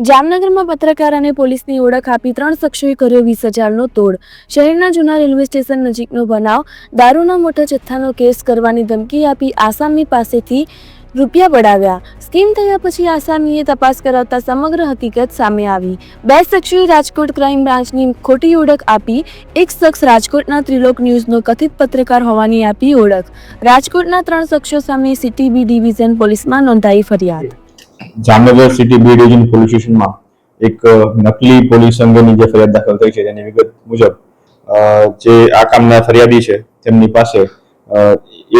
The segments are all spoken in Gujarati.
જામનગરમાં પત્રકાર અને પોલીસની ઓળખ આપી ત્રણ શખ્સોએ કર્યો વીસ હજારનો તોડ. શહેરના જૂના રેલવે સ્ટેશન નજીકનો બનાવ, દારૂના મોટા જથ્થાનો કેસ કરવાની ધમકી આપી આસામી પાસેથી રૂપિયા પડાવ્યા સ્કીમ થયા પછી આસામીએ તપાસ કરાવતા સમગ્ર હકીકત સામે આવી. બે શખ્સોએ રાજકોટ ક્રાઇમ બ્રાન્ચની ખોટી ઓળખ આપી, એક શખ્સ રાજકોટના ત્રિલોક ન્યૂઝનો કથિત પત્રકાર હોવાની આપી ઓળખ. રાજકોટના ત્રણ શખ્સો સામે સીટીબી ડિવિઝન પોલીસમાં નોંધાઈ ફરિયાદ. Jamnagar city B division police સ્ટેશનમાં એક નકલી પોલીસ અંગેની જે ફરિયાદ દાખલ થઈ છે તેની વિગત મુજબ જે આ કામના ફરિયાદી છે તેમની પાસે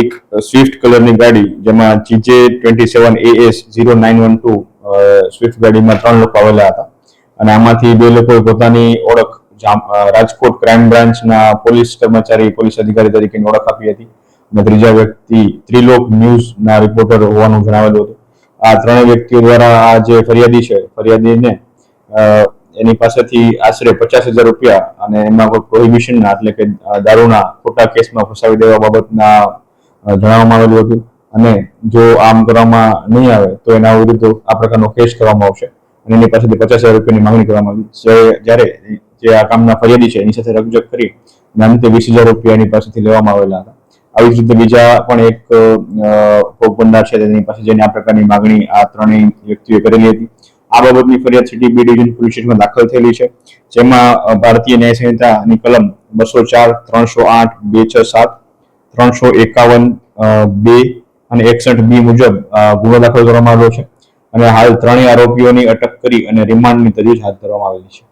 એક સ્વિફ્ટ કલરની ગાડી જેમાં GJ twenty seven A S zero nine one two swift ગાડીમાં ત્રણ લોકો આવેલા હતા. અને આમાંથી બે લોકોએ પોતાની ઓળખ રાજકોટ ક્રાઇમ બ્રાન્ચના પોલીસ કર્મચારી, પોલીસ અધિકારી તરીકેની ઓળખ આપી હતી. અને ત્રીજા વ્યક્તિ ત્રિલોક ન્યૂઝના રિપોર્ટર હોવાનું જણાવેલું હતું. આ ત્રણેય વ્યક્તિઓ દ્વારા આ જે ફરિયાદી છે, ફરિયાદીને એની પાસેથી આશરે પચાસ હજાર રૂપિયા અને એમાં કોઈ પ્રોહિબિશનના એટલે કે દારૂના ખોટા કેસમાં ફસાવી દેવા બાબતના જણાવવામાં આવેલું હતું. અને જો આમ કરવામાં નહીં આવે, તો એના વિરુદ્ધ આ પ્રકારનો કેસ કરવામાં આવશે. અને એની પાસેથી પચાસ હજાર રૂપિયાની માંગણી કરવામાં આવી. જ્યારે જે આ કામના ફરિયાદી છે, એની સાથે રકજક કરી અને અંતે વીસ હજાર રૂપિયા એની પાસેથી લેવામાં આવેલા હતા. આવી જ રીતે બીજા પણ એક અ, છે તેની પાસે જઈને આ પ્રકારની માગણી આ ત્રણેય વ્યક્તિઓએ કરેલી હતી. આ બાબતની ફરિયાદ સિટી બી ડિવિઝન પોલીસ સ્ટેશનમાં દાખલ થયેલી છે જેમાં ભારતીય ન્યાય સંહિતાની કલમ બસો ચાર ત્રણસો આઠ બે છ સાત ત્રણસો એકાવન બે અને એકસઠ બી મુજબ ગુનો દાખલ કરવામાં આવ્યો છે. અને હાલ ત્રણેય આરોપીઓની અટક કરી અને રિમાન્ડની તજવીજ હાથ ધરવામાં આવેલી છે.